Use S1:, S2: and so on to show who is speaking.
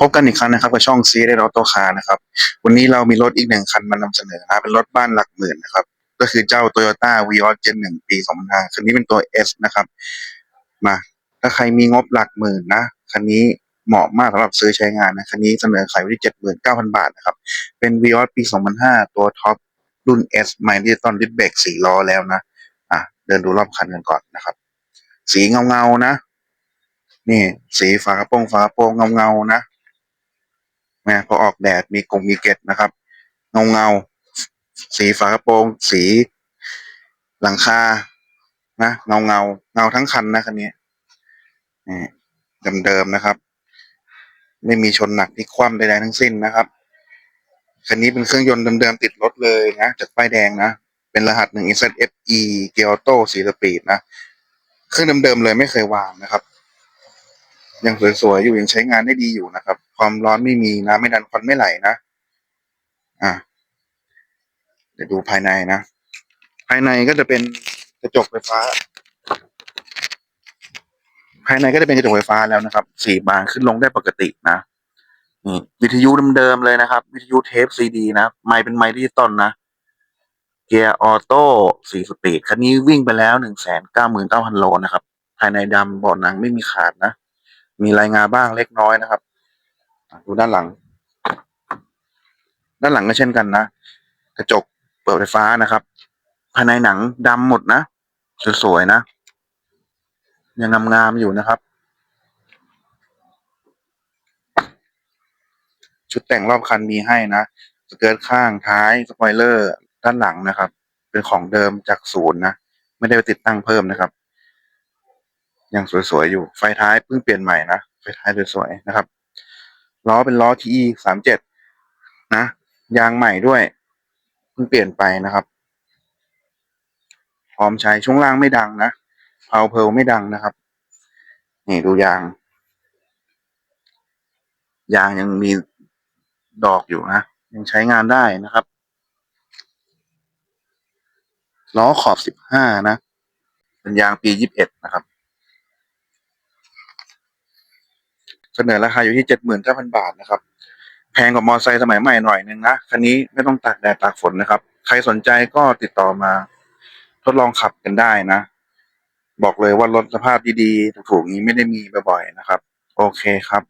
S1: พบกันอีกครั้งนะครับกับช่องซีได้รถโตคานะครับ วันนี้เรามีรถอีกหนึ่งคันมานำเสนอนะเป็นรถบ้านหลักหมื่นนะครับ ก็คือเจ้า Toyota v ีออสเจนหนึ่งปีสองพันห้าคันนี้เป็นตัว S นะครับ มาถ้าใครมีงบหลักหมื่นนะคันนี้เหมาะมากสำหรับซื้อใช้งานนะคันนี้เสนอขายไว้ที่เจ็ดหมื่นเก้าพันบาทนะครับ เป็น v ีออสปีสองพันห้าตัวท็อปรุ่น S ใหม่ดิจิตอลดิสเบรกสี่ล้อแล้วนะอะเดินดูรอบคันกันก่อนนะครับ สีเงาเงาๆนะ นี่ สีฝากระโปรงฝากระโปรงเงาเงาๆนะ นะพอออกแดดมีกงมีเกล็ดนะครับ เงาเงาสีฝากระโปรง สีหลังคานะเงาเงาเงาทั้งคันนะคันนี้นี่เดิมๆนะครับ ไม่มีชนหนักที่คว่ำใดๆทั้งสิ้นนะครับคันนี้เป็นเครื่องยนต์เดิมๆติดรถเลยนะจากป้ายแดงนะเป็นรหัสหนึ่ง ZFE เกียร์ออโต้สีสปีดนะเครื่องเดิมๆเลยไม่เคยวางนะครับ ยังสวยๆอยู่ยังใช้งานได้ดีอยู่นะครับ ความร้อนไม่มีนะไม่ดันควันไม่ไหลนะ อะเดี๋ยวดูภายในนะ ภายในก็จะเป็นกระจกไฟฟ้า ภายในก็จะเป็นกระจกไฟฟ้าแล้วนะครับ สี่บานขึ้นลงได้ปกตินะนี่วิทยุเดิมๆเลยนะครับ วิทยุเทปซีดีนะ ไมค์เป็นไมค์ดิจิตอลนะ เกียร์ออโต้สี่สปีด คันนี้วิ่งไปแล้วหนึ่งแสนเก้าหมื่นเก้าพันโลนะครับ ภายในดำเบาะหนังไม่มีขาดนะ มีรายงานบ้างเล็กน้อยนะครับดูด้านหลัง ด้านหลังก็เช่นกันนะกระจกเปิดไฟฟ้านะครับภายในหนังดำหมดนะสวยๆนะยังงามๆอยู่นะครับ ชุดแต่งรอบคันมีให้นะสเกิร์ตข้างท้ายสปอยเลอร์ด้านหลังนะครับ เป็นของเดิมจากศูนย์นะ ไม่ได้ไปติดตั้งเพิ่มนะครับ ยังสวยๆอยู่ไฟท้ายเพิ่งเปลี่ยนใหม่นะไฟท้ายสวยๆนะครับล้อเป็นล้อ TE สามเจ็ดนะยางใหม่ด้วยเพิ่งเปลี่ยนไปนะครับ พร้อมใช้ช่วงล่างไม่ดังนะเพาเพลไม่ดังนะครับ นี่ดูยาง ยางยังมีดอกอยู่นะ ยังใช้งานได้นะครับล้อขอบสิบห้านะ เป็นยางปียี่สิบเอ็ดนะครับ สนอราคาอยู่ที่เจ็ดหมื่นเก้าพันบาทนะครับ แพงกว่ามอเตอร์ไซค์สมัยใหม่หน่อยนึงนะ คันนี้ไม่ต้องตากแดดตากฝนนะครับ ใครสนใจก็ติดต่อมา ทดลองขับกันได้นะ บอกเลยว่ารถสภาพดีๆ ถูกๆนี้ไม่ได้มีบ่อยๆนะครับ โอเคครับ